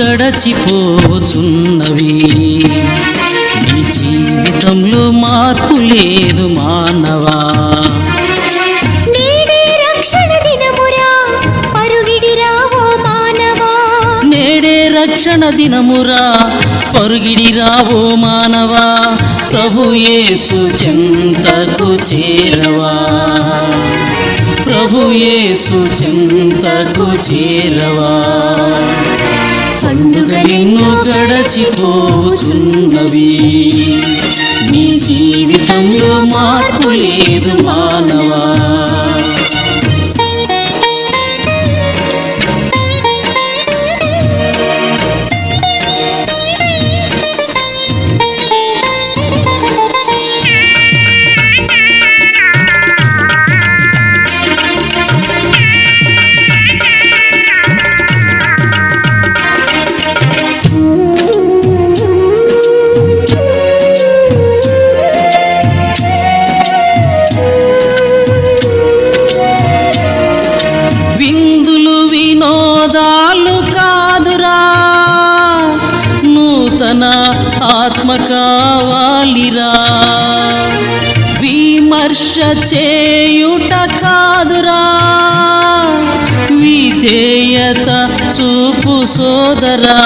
గడచిపోచున్నవి. నీ జీవితంలో మార్పు లేదు మానవా. నేడే రక్షణ దినమురా పరుగిడి రావో మానవా. నేడే రక్షణ దినమురా పరుగిడి రావో మానవా. ప్రభు యేసు చెంతకు చేరవా. ప్రభు యేసు చెంతకు చేరవా. పండుగలెన్నో గడచిపోతున్నవి నీ జీవితంలో మార్పు లేదు మా ఆత్మ కావాలిరా. విమర్శ చేయుట కాదురా. విధేయత చూపు సోదరా.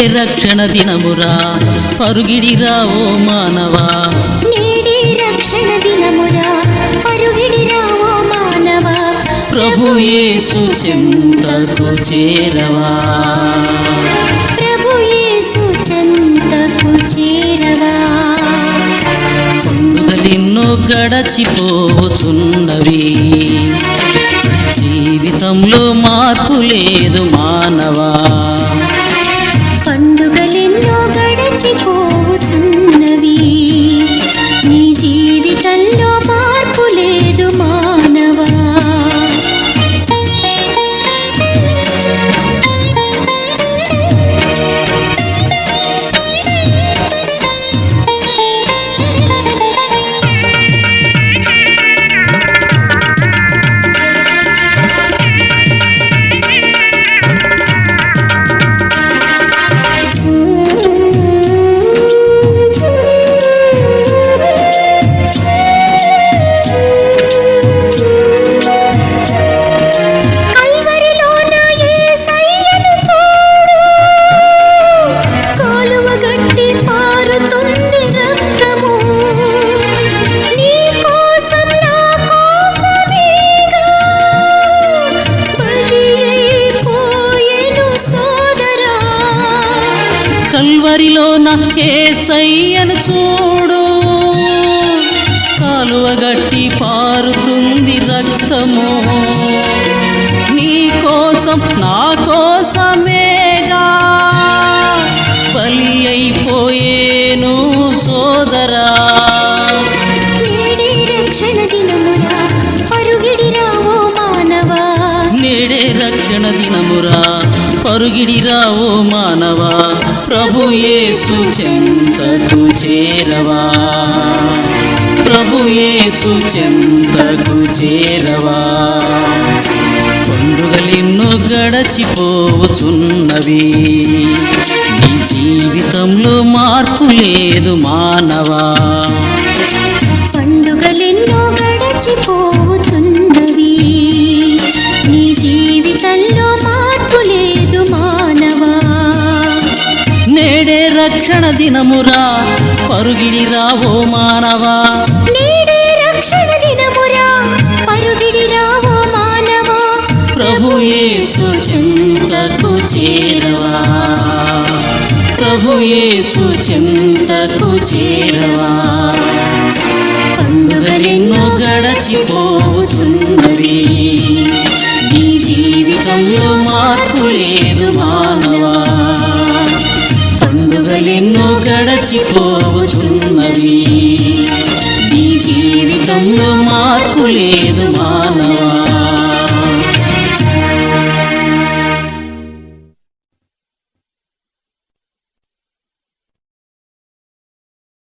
రక్షణ దినమురా పరుగిడిరా ఓ మానవా. నేడే రక్షణ దినమురా పరుగిడి రావో మానవా. ప్రభు యేసు చింతకు చేరవా. ప్రభు యేసు చెంతకు చేరవా. పండుగలెన్నో గడచిపోచున్నవి. జీవితంలో మార్పు లేదు మానవా. కల్వరిలోన ఏసయ్యను చూడు. కాలువగట్టి పారుతుంది రక్తము. నీ కోసం నా కోసమేగా బలి అయిపోయేను సోదరా. నేడే రక్షణ దినమురా పరుగిడి రావో మానవా. నేడే రక్షణ దినమురా పరుగిడిరా ఓ మానవా. ప్రభు యేసు చెంతకు చేరవా? ప్రభు యేసు చెంతకు చేరవా? పండుగలెన్నో గడచిపోవచున్నవి. నీ జీవితంలో మార్పు లేదు మానవా? పండుగలెన్నో గడచిపో రక్షణ దినమురా పరుగిడిరా ఓ మానవా. నేడే రక్షణ దినమురా పరుగిడి రావో మానవా. ప్రభు యేసు చింతకు చేరవా. ప్రభు యేసు చింతకు చేరవా. పండుగలెన్నో గడచిపోతున్నవి నీ జీవితంలో మార్పు లేదు మానవా. పండుగలెన్నో గడచిపోతున్నవి నీ జీవితంలో మార్పు లేదు మానవ.